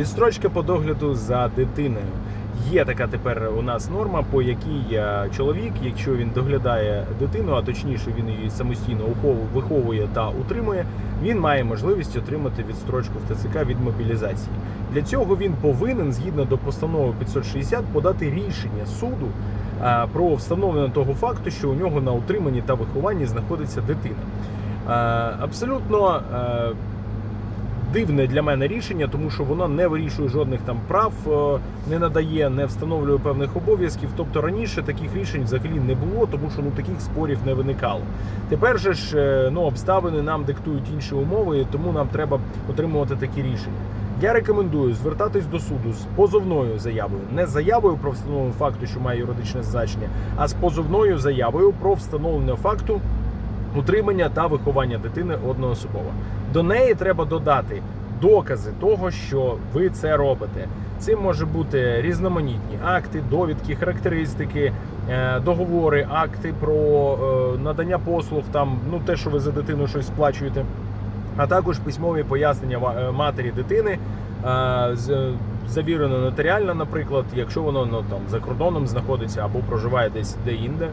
Відстрочка по догляду за дитиною. Є така тепер у нас норма, по якій е, чоловік, якщо він доглядає дитину, а точніше він її самостійно виховує та утримує, він має можливість отримати відстрочку в ТЦК від мобілізації. Для цього він повинен, згідно до постанови 560, подати рішення суду е, про встановлення того факту, що у нього на утриманні та вихованні знаходиться дитина. Е, Абсолютно дивне для мене рішення, тому що воно не вирішує жодних там прав, е, не надає, не встановлює певних обов'язків. Тобто раніше таких рішень взагалі не було, тому що ну таких спорів не виникало. Тепер же ж е, ну обставини нам диктують інші умови, і тому нам треба отримувати такі рішення. Я рекомендую звертатись до суду з позовною заявою, не з заявою про встановлення факту, що має юридичне значення, а з позовною заявою про встановлення факту утримання та виховання дитини одноособово. До неї треба додати докази того, що ви це робите. Цим може бути різноманітні акти, довідки, характеристики, е, договори, акти про е, надання послуг, там ну те, що ви за дитину щось сплачуєте, а також письмові пояснення е, матері дитини. Завірено нотаріально, наприклад, якщо воно ну, там за кордоном знаходиться або проживає десь де-інде.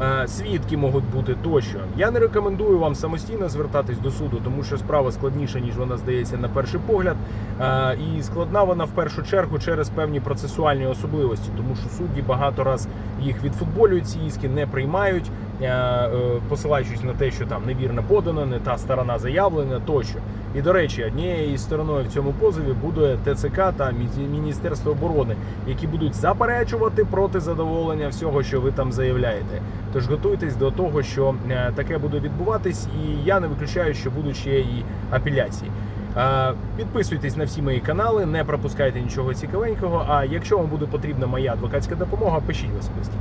Е, свідки можуть бути тощо. Я не рекомендую вам самостійно звертатись до суду, тому що справа складніша, ніж вона здається на перший погляд. Е, І складна вона в першу чергу через певні процесуальні особливості, тому що судді багато раз їх відфутболюють ці іски, не приймають, е, е, посилаючись на те, що там невірно подано, не та сторона заявлена тощо. І до речі, однією стороною в цьому позові буде ТЦК та Міністерство оборони, які будуть заперечувати проти задоволення всього, що ви там заявляєте. Тож готуйтесь до того, що е, таке буде відбуватись, і я не виключаю, що будуть ще і апеляції. Підписуйтесь на всі мої канали, не пропускайте нічого цікавенького. А якщо вам буде потрібна моя адвокатська допомога, пишіть особисто.